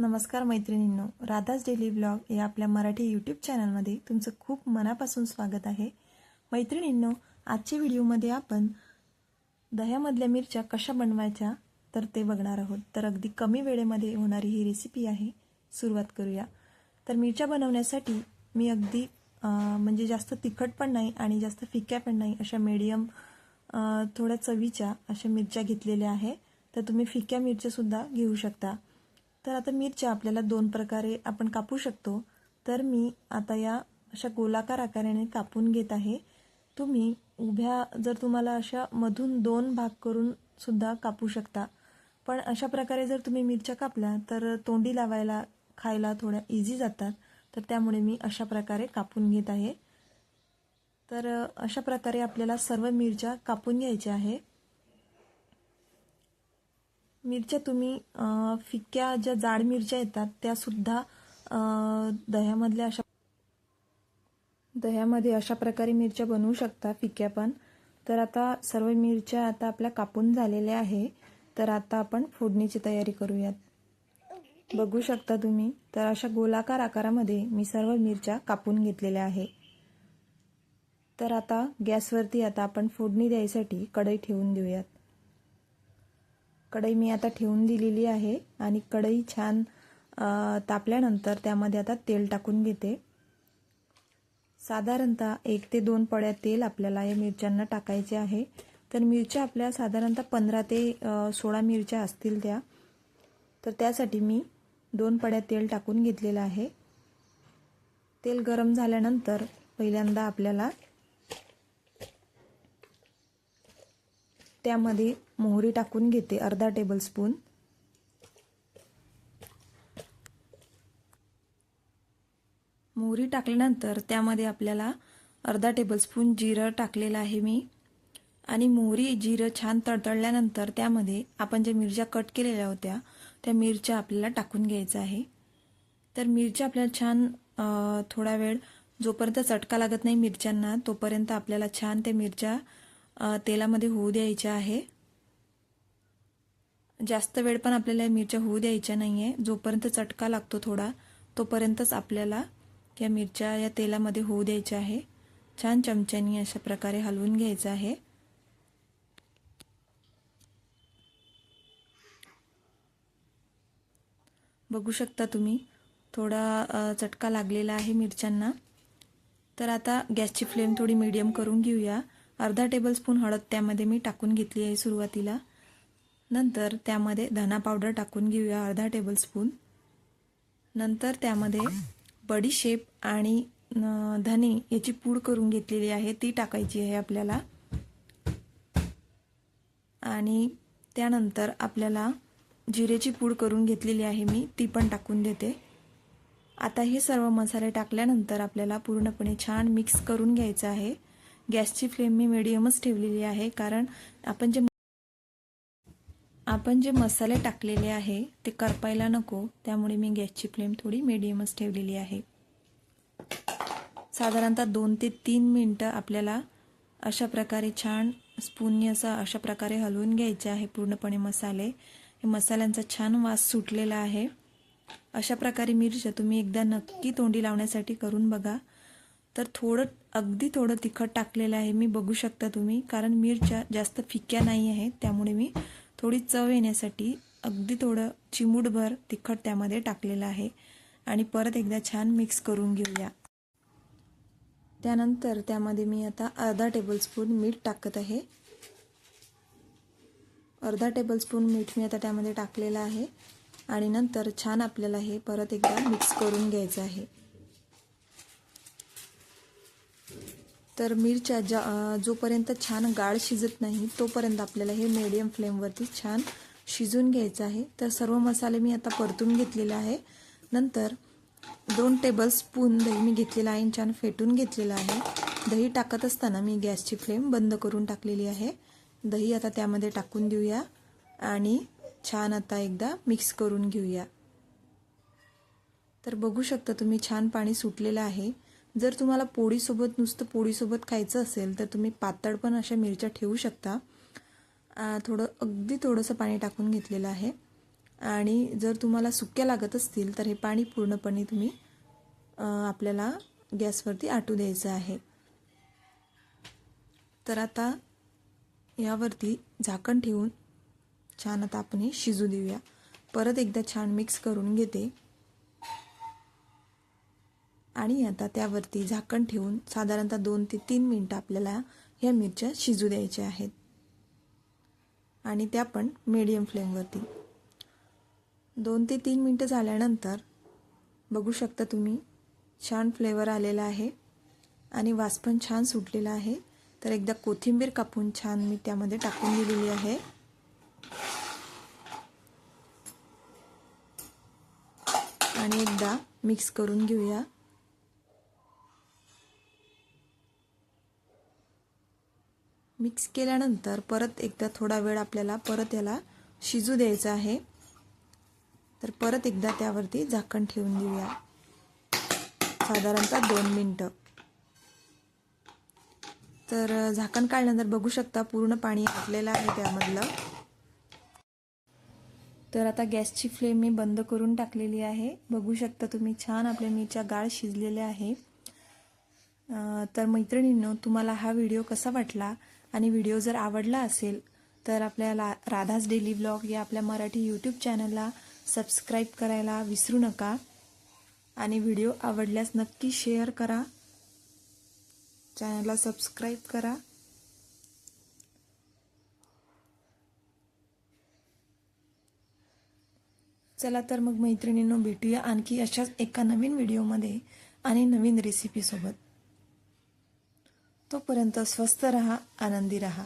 नमस्कार मैत्रिणींनो Radha's daily blog या आपल्या मराठी यूट्यूब चॅनलमध्ये तुमचं खूप मनापासून स्वागत आहे. मैत्रिणींनो आजच्या व्हिडिओमध्ये आपण दह्यामधल्या मिरच्या कशा बनवायच्या तर ते बघणार आहोत. तर अगदी कमी वेळेमध्ये होणारी ही रेसिपी आहे. सुरुवात करूया. तर मिरच्या बनवण्यासाठी मी अगदी म्हणजे जास्त तिखट पण नाही आणि जास्त फिक्या पण नाही अशा मीडियम थोड्या चवीच्या अशा मिरच्या घेतलेल्या आहे. तर तुम्ही फिक्या मिरच्यासुद्धा घेऊ शकता. तर आता मिरच्या आपल्याला दोन प्रकारे आपण कापू शकतो. तर मी आता या अशा गोलाकार आकाराने कापून घेत आहे. तुम्ही उभ्या जर तुम्हाला अशा मधून दोन भाग करून सुद्धा कापू शकता. पण अशा प्रकारे जर तुम्ही मिरच्या कापल्या तर तोंडी लावायला खायला थोड्या इझी जातात. तर त्यामुळे मी अशा प्रकारे कापून घेत आहे. तर अशा प्रकारे आपल्याला सर्व मिरच्या कापून घ्यायच्या आहे. मिरच्या तुम्ही फिक्क्या फिक्या ज्या जाड मिरच्या येतात त्या सुद्धा दह्यामधल्या अशा दह्यामध्ये अशा प्रकारे मिरच्या बनवू शकता फिक्या पण. तर आता सर्व मिरच्या आता आपल्या कापून झालेल्या आहे. तर आता आपण फोडणीची तयारी करूयात. बघू शकता तुम्ही तर अशा गोलाकार आकारामध्ये मी सर्व मिरच्या कापून घेतलेल्या आहे. तर आता गॅसवरती आता आपण फोडणी द्यायसाठी कढई ठेवून देऊयात. कढई मी आता ठेवून दिलेली आहे आणि कढई छान तापल्यानंतर त्यामध्ये आता तेल टाकून घेते. साधारणतः एक ते दोन पड्या तेल आपल्याला या मिरच्यांना टाकायचे आहे. तर मिरच्या आपल्या साधारणतः पंधरा ते सोळा मिरच्या असतील त्या. तर त्यासाठी मी दोन पड्या तेल टाकून घेतलेलं आहे. तेल गरम झाल्यानंतर पहिल्यांदा आपल्याला त्यामध्ये मोहरी टाकून घेते अर्धा टेबलस्पून मोहरी टाकल्यानंतर त्यामध्ये आपल्याला अर्धा टेबलस्पून जिरं टाकलेलं आहे मी. आणि मोहरी जिरं छान तडतडल्यानंतर त्यामध्ये आपण ज्या मिरच्या कट केलेल्या होत्या त्या मिरच्या आपल्याला टाकून घ्यायचं आहे. तर मिरच्या आपल्याला छान थोडा वेळ जोपर्यंत चटका लागत नाही मिरच्यांना तोपर्यंत आपल्याला छान त्या मिरच्या तेलामध्ये होऊ द्यायच्या आहे. जास्त वेळ पण आपल्याला या मिरच्या होऊ द्यायच्या नाही आहे जोपर्यंत चटका लागतो थोडा तोपर्यंतच आपल्याला या मिरच्या या तेलामध्ये होऊ द्यायच्या आहे. छान चमच्यानी अशा प्रकारे हलवून घ्यायचं आहे. बघू शकता तुम्ही थोडा चटका लागलेला आहे मिरच्यांना. तर आता गॅसची फ्लेम थोडी मीडियम करून घेऊया. अर्धा टेबलस्पून हळद त्यामध्ये मी टाकून घेतली आहे सुरुवातीला. नंतर त्यामध्ये धना पावडर टाकून घेऊया अर्धा टेबलस्पून नंतर त्यामध्ये बडीशेप आणि धने याची पूड करून घेतलेली आहे ती टाकायची आहे आपल्याला. आणि त्यानंतर आपल्याला जिरेची पूड करून घेतलेली आहे मी ती पण टाकून देते. आता हे सर्व मसाले टाकल्यानंतर आपल्याला पूर्णपणे छान मिक्स करून घ्यायचं आहे. गॅसची फ्लेम मी मिडियमच ठेवलेली आहे कारण आपण जे आपण जे मसाले टाकलेले आहे ते करपायला नको. त्यामुळे मी गॅसची फ्लेम थोडी मिडियमच ठेवलेली आहे. साधारणतः दोन ते तीन मिनटं आपल्याला अशा प्रकारे छान स्पूननी असं अशा प्रकारे हलवून घ्यायचे आहे पूर्णपणे मसाले. हे मसाल्यांचा छान वास सुटलेला आहे. अशा प्रकारे मिरच्या तुम्ही एकदा नक्की तोंडी लावण्यासाठी करून बघा. तर थोडं अगदी थोडं तिखट टाकलेलं आहे मी बघू शकता तुम्ही. कारण मिरच्या जास्त फिक्या नाही आहेत त्यामुळे मी थोडी चव येण्यासाठी अगदी थोडं चिमूटभर तिखट त्यामध्ये टाकलेलं आहे. आणि परत एकदा छान मिक्स करून घेऊया. त्यानंतर त्यामध्ये मी आता अर्धा टेबलस्पून मीठ टाकत आहे. अर्धा टेबलस्पून मीठ मी आता त्यामध्ये टाकलेलं आहे. आणि नंतर छान आपल्याला हे परत एकदा मिक्स करून घ्यायचं आहे. तर मिरच्या ज्या जोपर्यंत छान गाळ शिजत नाही तोपर्यंत आपल्याला हे मीडियम फ्लेमवरती छान शिजून घ्यायचं आहे. तर सर्व मसाले मी आता परतून घेतलेले आहे. नंतर दोन टेबल स्पून दही मी घेतलेलं आहे आणि छान फेटून घेतलेलं आहे. दही टाकत असताना मी गॅसची फ्लेम बंद करून टाकलेली आहे. दही आता त्यामध्ये टाकून देऊया आणि छान आता एकदा मिक्स करून घेऊया. तर बघू शकता तुम्ही छान पाणी सुटलेलं आहे. जर तुम्हाला पोळीसोबत नुसतं पोळीसोबत खायचं असेल तर तुम्ही पातळ पण अशा मिरच्या ठेवू शकता. थोडं अगदी थोडंसं पाणी टाकून घेतलेलं आहे. आणि जर तुम्हाला सुक्या लागत असतील तर हे पाणी पूर्णपणे तुम्ही आपल्याला गॅसवरती आटू द्यायचं आहे. तर आता यावरती झाकण ठेवून छान आता आपण हे शिजू देऊया. परत एकदा छान मिक्स करून घेते. आणि आता त्यावरती झाकण ठेवून साधारणतः दोन ते तीन मिनटं आपल्याला ह्या मिरच्या शिजू द्यायच्या आहेत. आणि त्या पण मीडियम फ्लेमवरती दोन ते तीन मिनटं झाल्यानंतर बघू शकता तुम्ही छान फ्लेवर आलेला आहे आणि वास पण छान सुटलेला आहे. तर एकदा कोथिंबीर कापून छान मी त्यामध्ये टाकून दिलेली आहे. आणि एकदा मिक्स करून घेऊया. मिक्स केल्यानंतर परत एकदा थोडा वेळ आपल्याला परत याला शिजू द्यायचं आहे. तर परत एकदा त्यावरती झाकण ठेवून देऊया. साधारणतः दोन मिनटं. तर झाकण काढल्यानंतर बघू शकता पूर्ण पाणी आटलेलं आहे त्यामधलं. तर आता गॅसची फ्लेम मी बंद करून टाकलेली आहे. बघू शकता तुम्ही छान आपल्या मिरच्या गाळ शिजलेल्या आहे. तर मैत्रिणींनो तुम्हाला हा व्हिडिओ कसा वाटला? आणि व्हिडिओ जर आवडला असेल तर आपल्याला राधास डेली ब्लॉग या आपल्या मराठी यूट्यूब चॅनलला सबस्क्राईब करायला विसरू नका. आणि व्हिडिओ आवडल्यास नक्की शेअर करा. चॅनलला सबस्क्राईब करा. चला तर मग मैत्रिणींनो भेटूया आणखी अशाच एका नवीन व्हिडिओमध्ये आणि नवीन रेसिपीसोबत तोपर्यंत स्वस्थ रहा आनंदी रहा.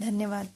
धन्यवाद.